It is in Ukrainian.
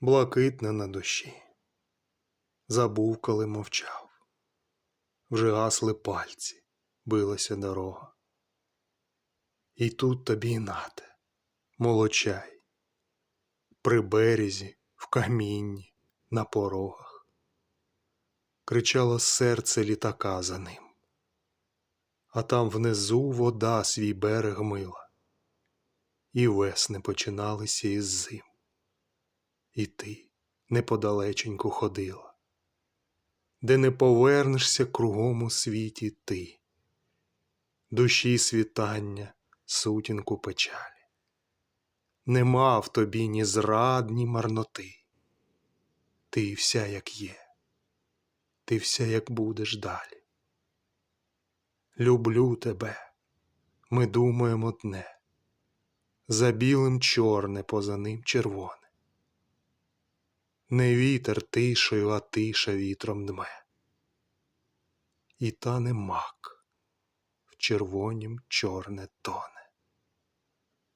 блакитне на душі. Забув, коли мовчав. Вже гасли пальці, билася дорога. І тут тобі нате, молочай, при березі, в камінні, на порогах. Кричало серце літака за ним, а там внизу вода свій берег мила, і весни починалися із зим. І ти неподалеченьку ходила, де не повернешся кругом у світі ти, душі світання, сутінку печалі. Нема в тобі ні зрад, ні марноти. Ти вся як є, ти вся як будеш далі. Люблю тебе, ми думаємо одне, за білим чорне, поза ним червоне. Не вітер тишою, а тиша вітром дме. І тане мак в червонім чорне тоне.